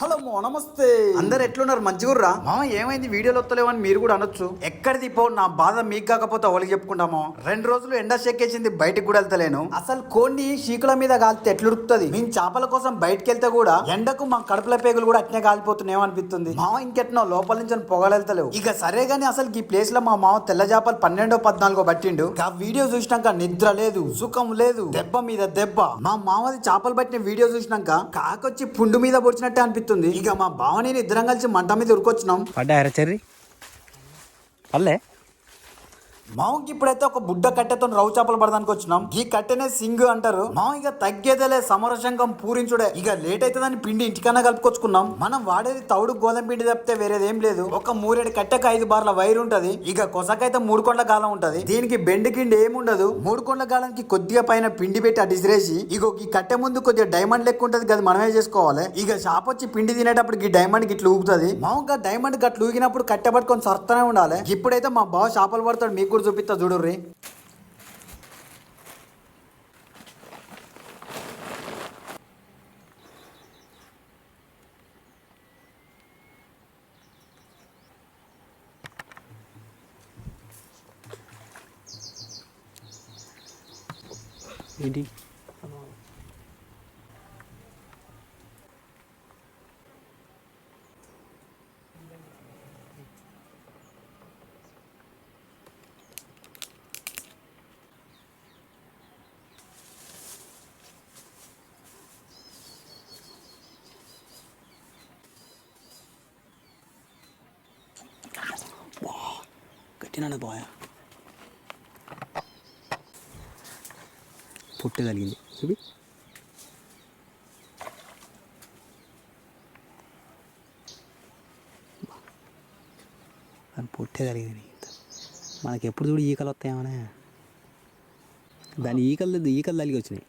Hello మో నమస్తే. అందరు ఎట్లున్నారు? మంచిగుర్రా? మామ ఏమైంది? వీడియోలు వస్తలేవని మీరు కూడా అనొచ్చు. ఎక్కడిది పో నా బాధ మీకు కాకపోతే వాళ్ళకి చెప్పుకుంటామో రెండు రోజులు ఎండ చెక్కేసింది బయటికి కూడా వెళ్తలేను. అసలు కోండి శీకుల మీద కాలితే ఎట్లుడుతుంది మేము చేపల కోసం బయటికి వెళ్తే కూడా ఎండకు మా కడుపుల పేగులు కూడా అట్నే కాలిపోతున్నాయో అనిపిస్తుంది. మామ ఇంకెట్నో లోపల నుంచి పొగలెళ్తలేవు ఇక సరే గానీ అసలు ఈ ప్లేస్లో మా మామ తెల్ల చేపలు పన్నెండో పద్నాలుగో పట్టిండు. ఆ వీడియో చూసినాక నిద్ర లేదు సుఖం లేదు. దెబ్బ మీద దెబ్బ. మా మామది చేపలు పట్టిన వీడియో చూసినాక కాకొచ్చి పుండు మీద పొడిచినట్టే అనిపిస్తుంది. ఇక మా భావని ఇద్దరం కలిసి మంట మీద ఉరుకొచ్చినాం. పడ్డారా చెర్రీ పల్లె? మామకి ఇప్పుడైతే ఒక బుడ్డ కట్టెతో రవ్వు చేపలు పడడానికి వచ్చినాం. ఈ కట్టెనే సింగ్ అంటారు. మామ ఇక తగ్గేదేలే సమరశంకం పూరించుడే. ఇక లేట్ అవుతుందని పిండి ఇంటికన్నా కలుపుకొచ్చుకున్నాం. మనం వాడేది తౌడు గోధుమ పిండి తప్పితే వేరేదేం లేదు. ఒక మూరేడు కట్టెకు ఐదు బార్ల వైర్ ఉంటది. ఇక కొసకైతే మూడు కొండల గాలం ఉంటది. దీనికి బెండి కిండి ఏముండదు మూడు కొండల గాలానికి కొద్దిగా పైన పిండి పెట్టి అడిసిరేసి ఇగో ఈ కట్టె ముందు కొద్దిగా డైమండ్ లెక్క ఉంటది కదా మనమే చేసుకోవాలి. ఇక షాప్ వచ్చి పిండి తినేటప్పుడు ఈ డైమండ్ గిట్ల ఊగుతుంది. మామూలుగా డైమండ్ గట్లు ఊగినప్పుడు కట్టె పట్టుకొని సర్తనే ఉండాలి. ఇప్పుడైతే మా బావ చేపలు పడతాడు మీకు కూడా చూపిస్తా చూడుర్రి ఏంటి గట్టినది పోయా పుట్టి కలిగింది. చూపి. దాని పుట్టే కలిగింది. మనకి ఎప్పుడు చూడు ఈకలు వస్తాయేమనే. దాని ఈకలు ఈకలు తలిగి వచ్చినాయి.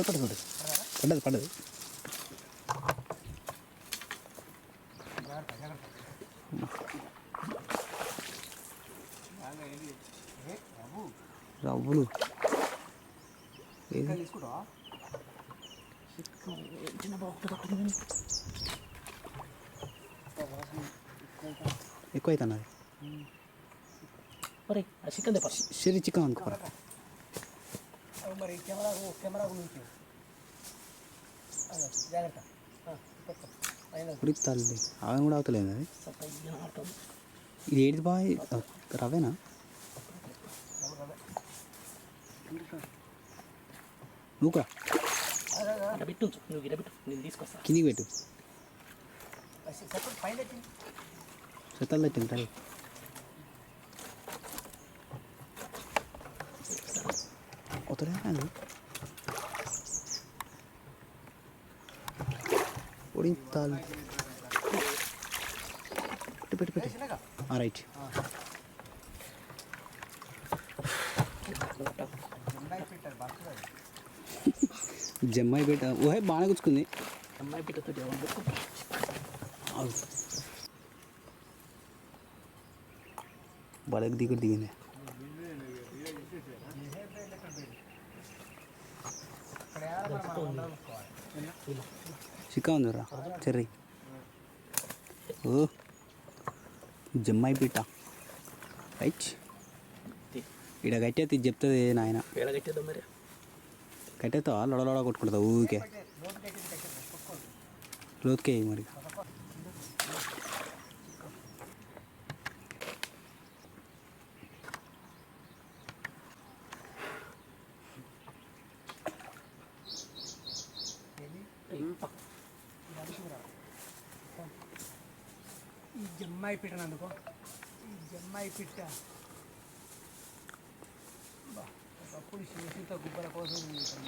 పడదు పడదు పడదు. పడ్డది పడ్డది రవ్వులు? ఎక్కువ అవుతున్నది చికెన్ చికెన్ అనుకోరా మరి కెమెరా కెమెరా నుంచి జాగ్రత్త. తల్లి ఆమె కూడా అవుతలేదు అది. ఇది ఏంటి బాయ్? రవేనా? పెట్టు నువ్వు గిర పెట్టు నేను తీసుకొస్తా. కిందికి పెట్టు. పైన చెత్తలు తట్టింది రా అవుతలే అది ఉడించాలి పెట్టు పెట్టు పెట్టు రైట్ జమ్మాయి పెట్ట ఊహే బాగానే గుచ్చుకుంది అమ్మాయి పెట్టతో ఆగు. బలకి దిగుడు దిగింది చిక్క ఉందిరా చెర్రీ ఓ జమ్మాయి పీట రైట్ ఇక్కడ కట్టేది చెప్తుంది నాయన వేళ మరి కట్టేస్తావా లొడలోడ కొట్టుకుంటుందా ఊరికే లోతుకే మరి ఈ జమ్మాయి పిట్టను అందుకో జమ్మాయి పిట్ట. ఒకప్పుడు శివసీత గుబ్బల కోసం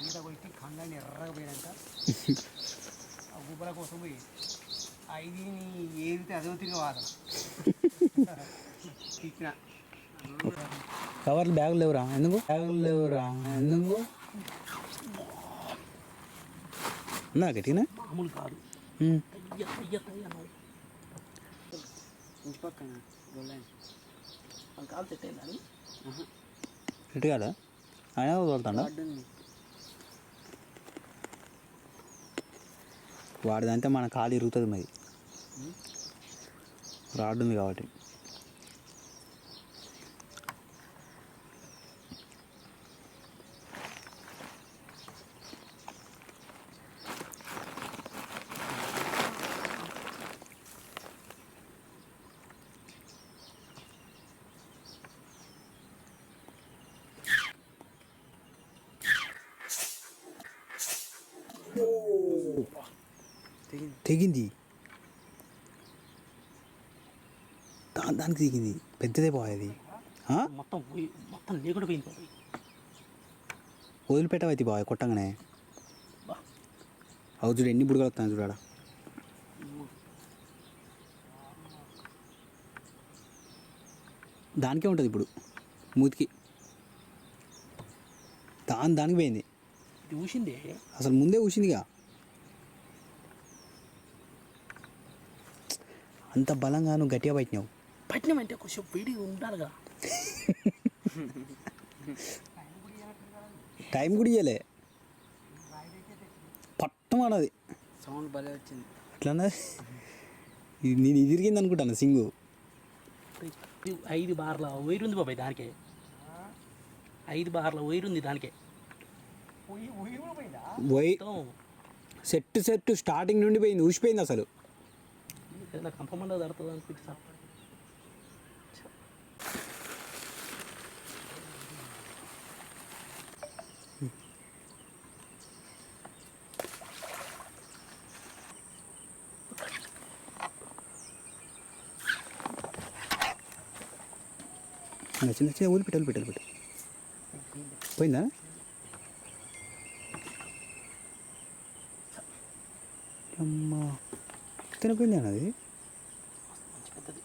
ఈత కొట్టి ఖండాన్ని ఎర్రగా పోయినాక ఆ గుబ్బల కోసం పోయి ఇది ఏదితే అదో తిరిగి వాదన ఇచ్చిన కవర్లు బ్యాగులు లేవురా? ఎందుకు? బ్యాగులు లేవురా? ఎందుకు? ఉందా గట్టిగా మామూలు కాదు. ఇంటి పక్కన వాళ్ళ కాలు సెట్ అయిందని ఆయన అడ్డుంది వాడిదంటే మన కాలు ఇరుగుతుంది మరి. రాడ్ ఉంది కాబట్టి. దా- దానికి తెగింది పెద్దదే పోయేది? మొత్తం పోయి మొత్తం లేకుండా పోయింది వదిలిపెట్టవైతే బాయ్ కొట్టంగానే. అవు చూడు ఎన్ని బుడగలు వస్తాయి చూడాడ దానికే ఉంటుంది ఇప్పుడు మూతికి. దాని దానికి పోయింది. ఊసిందే. అసలు ముందే ఊసిందిగా. అంత బలంగా నువ్వు గట్టిగా పట్టినావు పట్టినం అంటే కొంచెం వేడి ఉండాలి కదా. టైం కూడా ఇవ్వలే పట్టమన్నది సౌండ్ భలే వచ్చింది. ఇది నేను ఎదిరిగింది అనుకుంటాను సింగు. ఐదు బార్ల వైర్ ఉంది బాబాయ్ దానికే. ఐదు బార్ల వైర్ ఉంది దానికే. మొత్తం. సెట్ సెట్ స్టార్టింగ్ నుండి పోయింది ఊసిపోయింది అసలు. కంపమండ అనుకుంటే సార్ చిన్న చిన్న చిన్న వదిలిపెట్టి వదిలిపెట్టి వదిలిపెట్టి పోయిందా అమ్మా తినపోయింది అది మంచి పెద్దది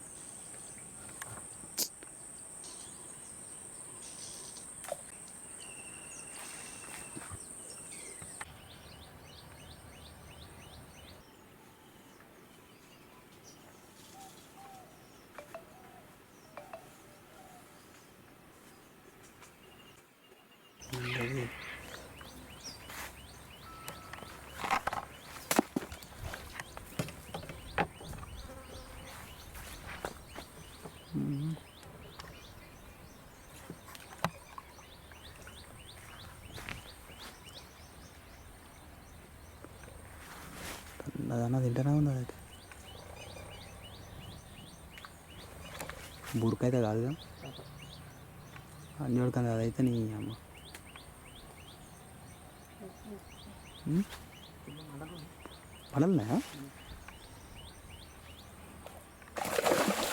అదన్నా తింటానే ఉంది అదైతే బుడకైతే కాదుగా అన్ని ఉడకంది అదైతే నీ అమ్మ. ఉమ్?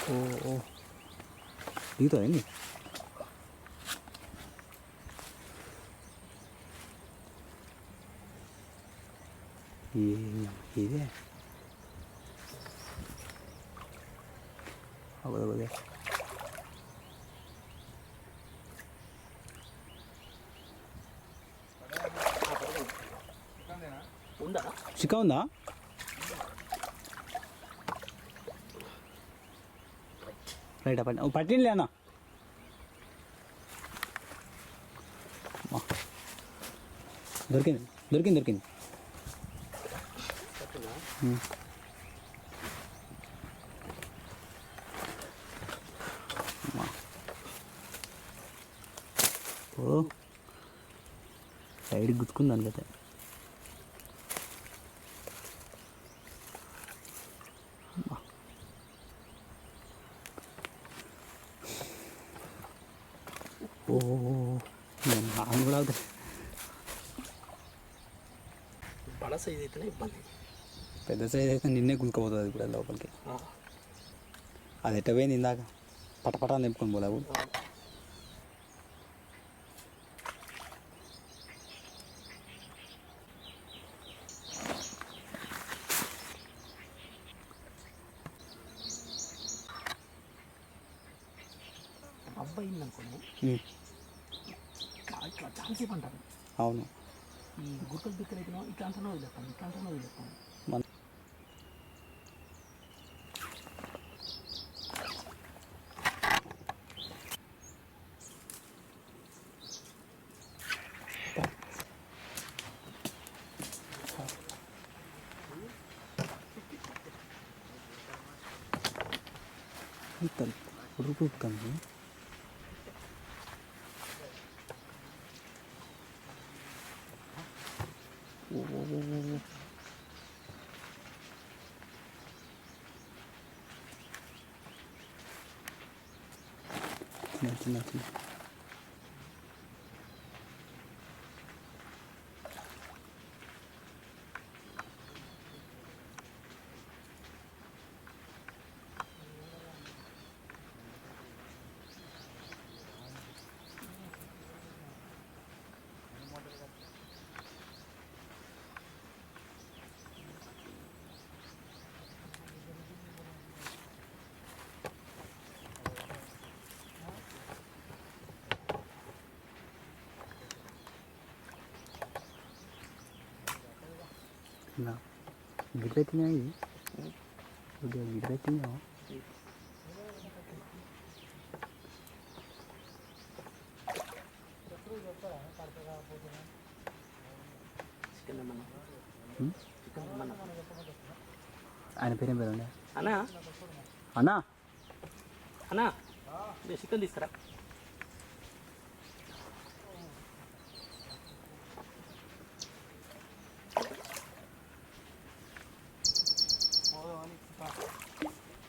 ఓ ఓ. దిగుతుంది ఇదే అవ్వదు అవ్వదే ఉందా చిక్క ఉందా రైట్ పట్టి పట్టింది అన్న అమ్మా. దొరికింది దొరికింది దొరికింది ఉమ్. అమ్మా. ఓ సైడ్ గుచ్చుకుంది దానికైతే ఓ నాన్న కూడా అవుతుంది బడ సైజ్ అయితేనే ఇబ్బంది పెద్ద సైజ్ అయితే నిన్నే గుంజుకోపోతుంది అది కూడా లోపలికి అది ఎట్ట పోయింది ఇందాక? పటపటా నింపుకొని పోలేవు ఇట్లా అవును. ఈ గుర్కలు బిక్కలు అయితే ఇట్లా అంటున్నా వదిలేస్తాను ఇట్లా అంటున్నా వదిలేస్తాను 고르고 있거든요. కొద్దిగా గిడ్డెత్తినా చికెన్ తెమ్మన్నా ఉమ్? చికెన్ తెమ్మన్నా ఆయన పేరేం పేరు అన్నా అన్నా అన్నా ఇదే చికెన్ తీసుకురా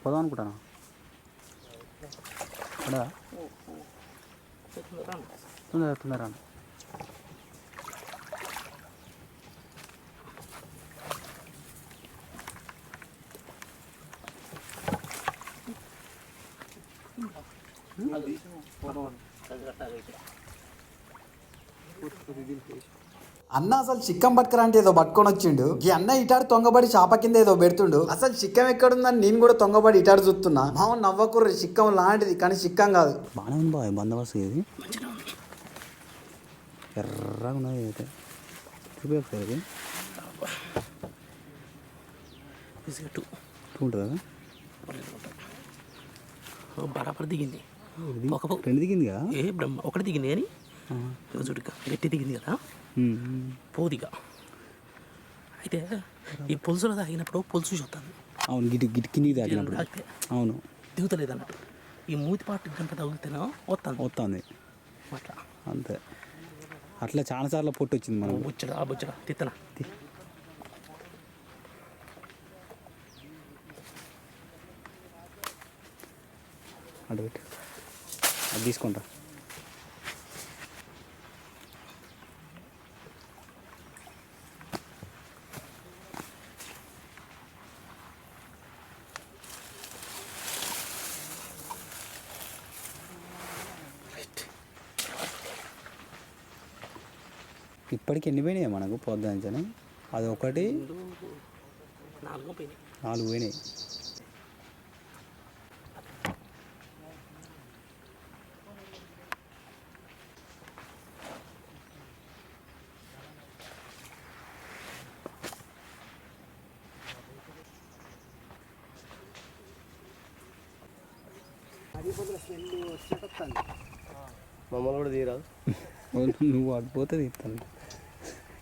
పోదాం అనుకుంటాను ఉండదా తొందర తొందర రండి. అన్న అసలు చిక్కం పట్టుకురా అంటే ఏదో పట్టుకొని వచ్చిండు. ఈ అన్న ఇటాడు తొంగబడి చాప కింద ఏదో పెడుతుండు. అసలు చిక్కం ఎక్కడుందని నేను కూడా తొంగబడి ఇటాడు చూస్తున్నా. మా నవ్వకుర్రి చిక్కం లాంటిది కానీ చిక్కం కాదు. బాగానే ఉంది బాయ్ బందోబస్తు ఇది. ఎర్రగా ఉన్నది అయితే. టూ ఉంటుంది బరాబర్ దిగింది. రెండు దిగింది కదా? ఏ బ్రహ్మ ఒకటి దిగింది కానీ. చూడుక గట్టి దిగింది కదా. పోదిగా. అయితే ఈ పులుసులో తాగినప్పుడు పులుసు చూస్తాను. అవును గిటి గిటి కిందికి తాకినప్పుడు తాగితే అవును. దిగుతలేదు అన్నట్టు ఈ మూతి పాటు గంట తగిలితేనో వస్తాను వస్తుంది అట్లా. అంతే. అట్లా చాలాసార్లు పొట్టు వచ్చింది మనం బుచ్చడా బుచ్చడా తిత్తన? అటు పెట్టు. అది తీసుకుంటా. ఇప్పటికి ఎన్ని పోయినాయి మనకు? పొద్దున అది ఒకటి నాలుగు పోయినాయి. మమ్మల్ని కూడా తీరాదు నువ్వు అటు పోతే తీస్తాను.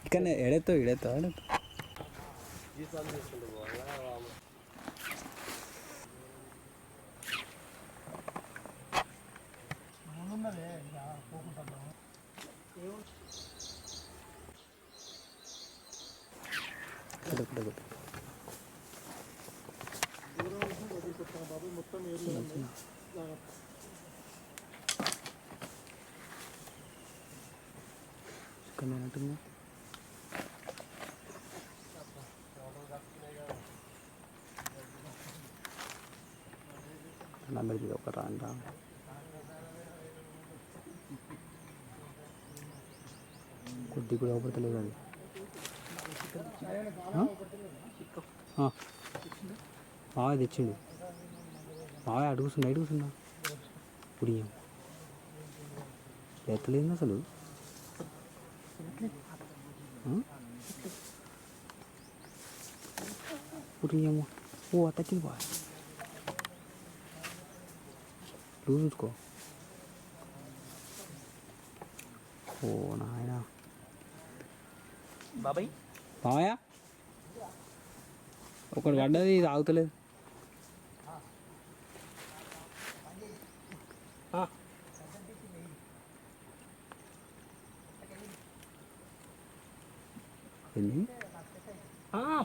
ఇక్కడ ఎడతో ఎడెత్తావు ఎడెత్తావు మొత్తం కొట్టు, కొట్టు. చికెన్ తినట్టుందా ఒక రాండా కొద్ది కూడా అవపడతలేదు అది బాగా తెచ్చిండు. బాగా అడుగుతున్నా అడుగుతున్నా పుడియం. ఎత్తలేదు అసలు. పుడియము. ఓ అట్టచ్చింది బా లూజ్ ఉంచుకో ఓ నాయనా బాబాయ్. మామయ్య? ఒకటి పడ్డది ఇది ఆగుతలేదు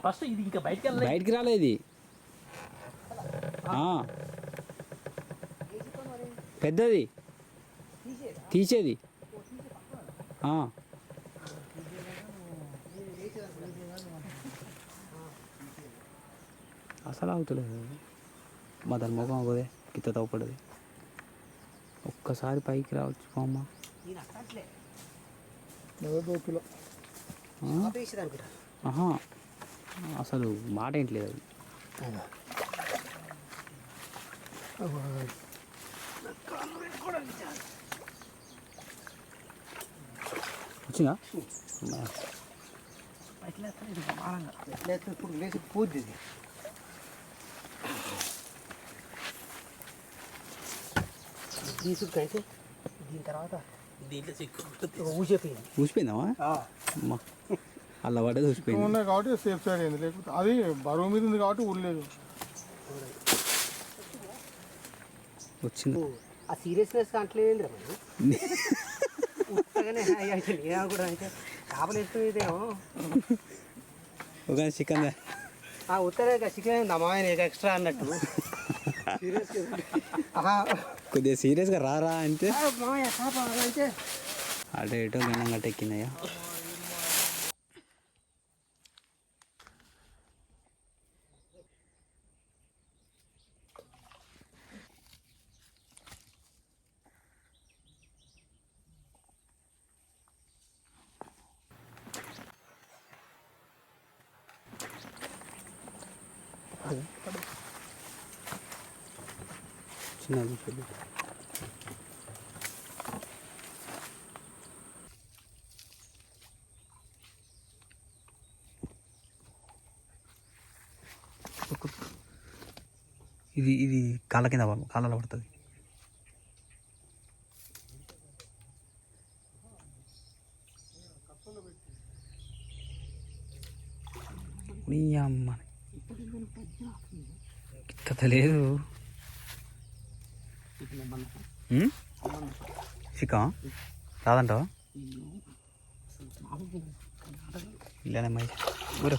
ఫస్ట్ ఇది ఇంకా బయటకు బయటికి రాలేదు ఇది. ఆ. పెద్దది. తీసేది. ఆ. అసలు అవుతలేదు మా దాని ముఖం పోదే గిత్త తవ్వపడది ఒక్కసారి పైకి రావచ్చు? ఆహా. అసలు మాట ఏంట్లేదు అది. వచ్చిందా? ఇప్పుడు లేచి పూజ తీసుకైతే దీని తర్వాత దీంట్లో చిక్కు ఊసిపోయింది ఊసిపోయిందామా? అమ్మా అలా పడ్డది ఊసిపోయింది. ఉన్నాయి కాబట్టి సేఫ్ సైడ్ అయింది. లేకపోతే అది బరువు మీద ఉంది కాబట్టి ఊడలేదు వచ్చింది. ఆ సీరియస్నెస్ అంటలేదు ఒక చికెన్ ఆ ఉత్తరే చికెన్ నమాయన ఎక్స్ట్రా అన్నట్టు. సీరియస్ కొద్దిగా సీరియస్గా రారా అంటే? అంటే అటు ఇటు గండం గట్ట ఎక్కిందయ్యా చిన్నది చూడు ఇది ఇది కాళ్ళ కింద కాళ్ళలో పడుతుంది. నీ అమ్మ లేదు? చికా రాదంటావా? ఇలానే మై ఊరు.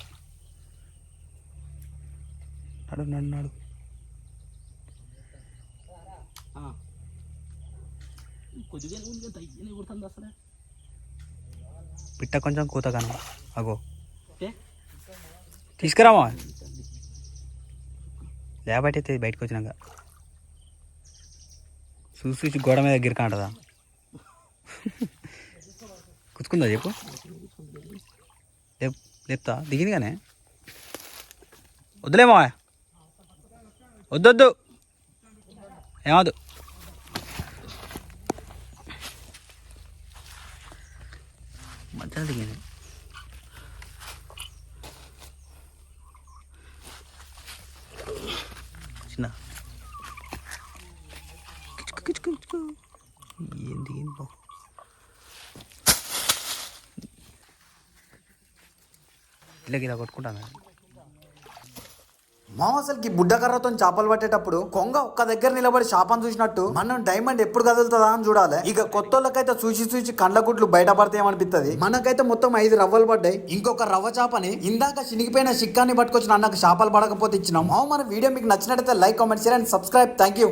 నడు నడు నడు కొద్దిగా ఉంది? తగ్గిన కొడుతుంది అసలు. పిట్ట కొంచెం కూత కాను. అగో? తీసుకురామా లేబట్టి బయటకు వచ్చినాక. చూసి చూసి గోడ మీద దగ్గర కాంటదా కుచ్చుకుందా చెప్పు? లేప్ లేపుతా. దిగిందిగానే వద్దులేమా వద్దొద్దు. ఏమదు మధ్యలో దిగింది చిన్న. కిచుకు కిచుకు కిచుకు. ఏం దిగింది బా ఇలా ఇలా కొట్టుకుంటాను? మా అసలుకి బుడ్డకర్రతో చేపలు పట్టేటప్పుడు కొంగ ఒక్క దగ్గర నిలబడి చేపను చూసినట్టు మనం డైమండ్ ఎప్పుడు కదులుతుందా అని చూడాలి. ఇక కొత్త వాళ్ళకైతే చూసి చూసి కండ్ల గుడ్లు బయటపడతాయేమనిపిస్తుంది మనకైతే మొత్తం ఐదు రవ్వలు పడ్డాయి. ఇంకొక రవ్వ చేపని ఇందాక చినిగిపోయిన చిక్కాన్ని పట్టుకొచ్చిన అన్నకు చేపలు పడకపోతే ఇచ్చినాం. మామ మన వీడియో మీకు నచ్చినట్టయితే like comment share and subscribe thank you